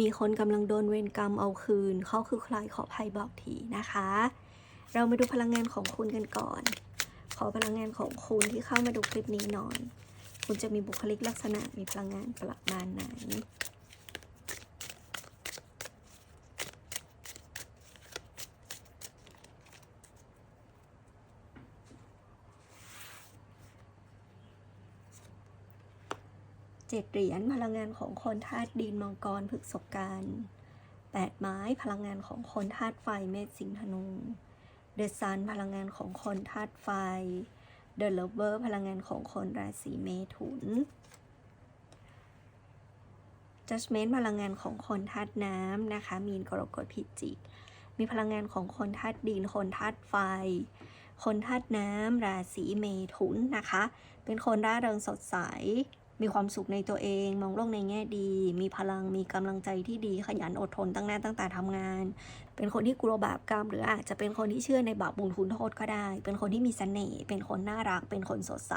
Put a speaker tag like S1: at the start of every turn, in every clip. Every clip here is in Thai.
S1: มีคนกำลังโดนเวรกรรมเอาคืน เขาคือใครขอภัยบอกทีนะคะ เรามาดูพลังงานของคุณกันก่อน ขอพลังงานของคุณที่เข้ามาดูคลิปนี้หน่อย คุณจะมีบุคลิกลักษณะมีพลังงานประมาณไหน เจ็ดเหรียญพลังงานของคนธาตุดินมังกรพฤกษกกันแปดไม้พลังงานของคนธาตุไฟเมษสิงธนูเดอะซันพลังงานของคนธาตุไฟเดอะเลเวอร์พลังงานของคนราศีเมถุน Judgment พลังงานของคนธาตุน้ำนะคะ มีนกรกฎพิจิก มีพลังงานของคนธาตุดิน คนธาตุไฟ คนธาตุน้ำราศีเมถุนนะคะ เป็นคนร่าเริงสดใส มีความสุขในตัวเอง มองโลกในแง่ดี มีพลังมีกำลังใจที่ดีขยันอดทนตั้งหน้าตั้งแต่ทำงาน เป็นคนที่กลัวบาปกรรม หรืออาจจะเป็นคนที่เชื่อในบาปบุญคุณโทษก็ได้ เป็นคนที่มีเสน่ห์เป็นคนน่ารัก เป็นคนสดใส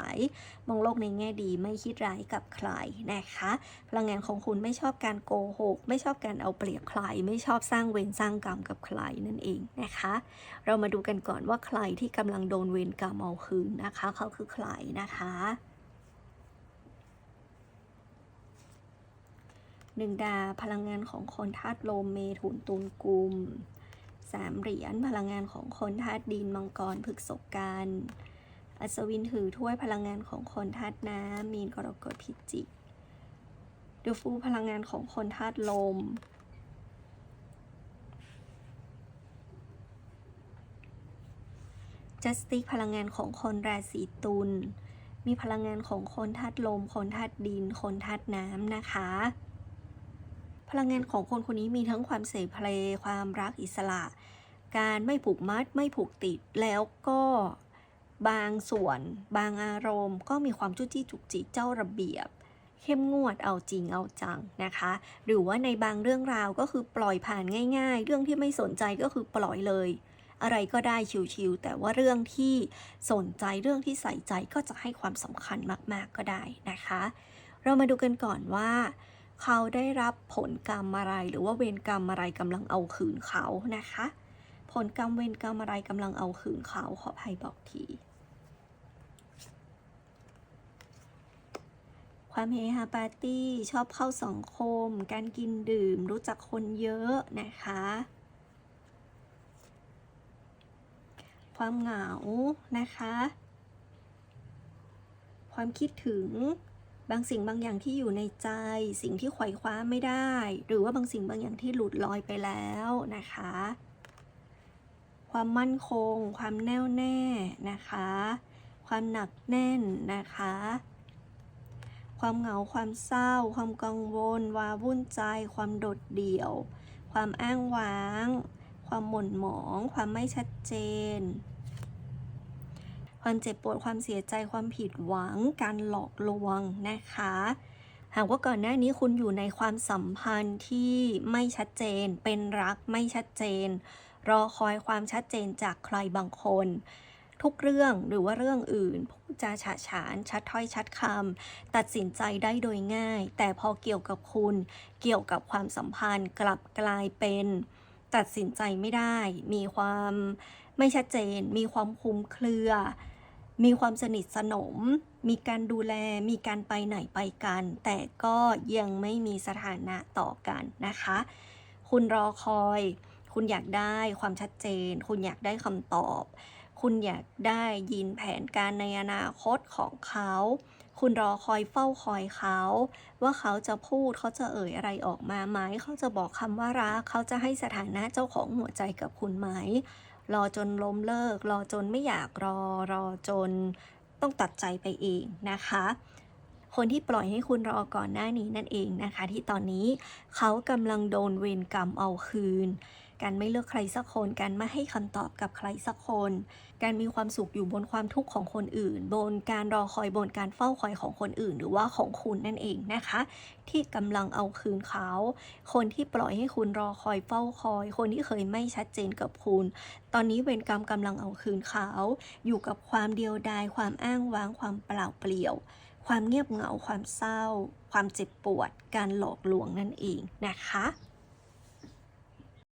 S1: มองโลกในแง่ดีไม่คิดร้ายกับใครนะคะ พลังงานของคุณไม่ชอบการโกหก ไม่ชอบการเอาเปรียบใคร ไม่ชอบสร้างเวรสร้างกรรมกับใครนั่นเองนะคะ เรามาดูกันก่อนว่าใครที่กำลังโดนเวรกรรมเอาคืนนะคะ เขาคือใครนะคะ หนึ่งดาพลังงานของคนธาตุลมเมถุนตุลกุมสามเหรียญพลังงานของคนธาตุดินมังกรพฤกษกกันอัศวินถือถ้วยพลังงานของคนธาตุน้ำมีนกรกฎพิจิกเดฟูพลังงานของคนธาตุลมจัสติกพลังงานของคนราศีตุลมีพลังงานของคนธาตุลม คนธาตุดิน คนธาตุน้ำนะคะ ลังงานของคนคนนี้มีทั้งความเสเพลความรักอิสระ การไม่ผูกมัดไม่ผูกติด แล้วก็บางส่วน บางอารมณ์ ก็มีความจุ้จี้จุกจิกเจ้าระเบียบ เข้มงวดเอาจริงเอาจังนะคะ หรือว่าในบางเรื่องราวก็คือปล่อยผ่านง่าย ๆ เรื่องที่ไม่สนใจก็คือปล่อยเลย อะไรก็ได้ชิวๆแต่ว่าเรื่องที่สนใจเรื่องที่ใส่ใจก็จะให้ความสำคัญมากๆก็ได้นะคะ เรามาดูกันก่อนว่า เขาได้รับผลกรรมอะไร หรือว่าเวรกรรมอะไรกำลังเอาคืนเขานะคะ ผลกรรมเวรกรรมอะไรกำลังเอาคืนเขาขอภัยบอกที ความเฮฮาปาร์ตี้ชอบเข้าสังคม การกินดื่ม รู้จักคนเยอะนะคะความเหงานะคะ ความคิดถึง บางสิ่งบางอย่างที่อยู่ในใจ สิ่งที่ไขว่คว้าไม่ได้ หรือว่าบางสิ่งบางอย่างที่หลุดลอยไปแล้วนะคะ ความมั่นคง ความแน่วแน่นะคะ ความหนักแน่นนะคะ ความเหงาความเศร้า ความกังวลวาวุ่นใจ ความโดดเดี่ยว ความอ้างว้าง ความหม่นหมอง ความไม่ชัดเจน ความเจ็บปวดความเสียใจความผิดหวัง การหลอกลวงนะคะ หากว่าก่อนหน้านี้คุณอยู่ในความสัมพันธ์ที่ไม่ชัดเจน เป็นรักไม่ชัดเจน รอคอยความชัดเจนจากใครบางคน ทุกเรื่องหรือว่าเรื่องอื่นพูดจาฉะฉานชัดถ้อยชัดคำตัดสินใจได้โดยง่าย แต่พอเกี่ยวกับคุณ เกี่ยวกับความสัมพันธ์กลับกลายเป็น ตัดสินใจไม่ได้ มีความไม่ชัดเจน มีความคลุมเครือ มีความสนิทสนม มีการดูแล มีการไปไหนไปกัน แต่ก็ยังไม่มีสถานะต่อกันนะคะ คุณรอคอย คุณอยากได้ความชัดเจน คุณอยากได้คำตอบ คุณอยากได้ยินแผนการในอนาคตของเขา คุณรอคอยเฝ้าคอยเขา ว่าเขาจะพูดเขาจะเอ่ยอะไรออกมาไหม เขาจะบอกคำว่ารัก เขาจะให้สถานะเจ้าของหัวใจกับคุณไหม รอจนล้มเลิก รอจนไม่อยากรอ รอจนต้องตัดใจไปเองนะคะ คนที่ปล่อยให้คุณรอก่อนหน้านี้นั่นเองนะคะ ที่ตอนนี้เขากำลังโดนเวรกรรมเอาคืน การไม่เลือกใครสักคน การไม่ให้คำตอบกับใครสักคน การมีความสุขอยู่บนความทุกข์ของคนอื่น บนการรอคอยบนการเฝ้าคอยของคนอื่น หรือว่าของคุณนั่นเองนะคะ ที่กำลังเอาคืนเขา คนที่ปล่อยให้คุณรอคอยเฝ้าคอย คนที่เคยไม่ชัดเจนกับคุณ ตอนนี้เวรกรรมกำลังเอาคืนเขา อยู่กับความเดียวดายความอ้างว้างความเปล่าเปลี่ยวความเงียบเหงา ความเศร้า ความเจ็บปวด การหลอกลวงนั่นเองนะคะ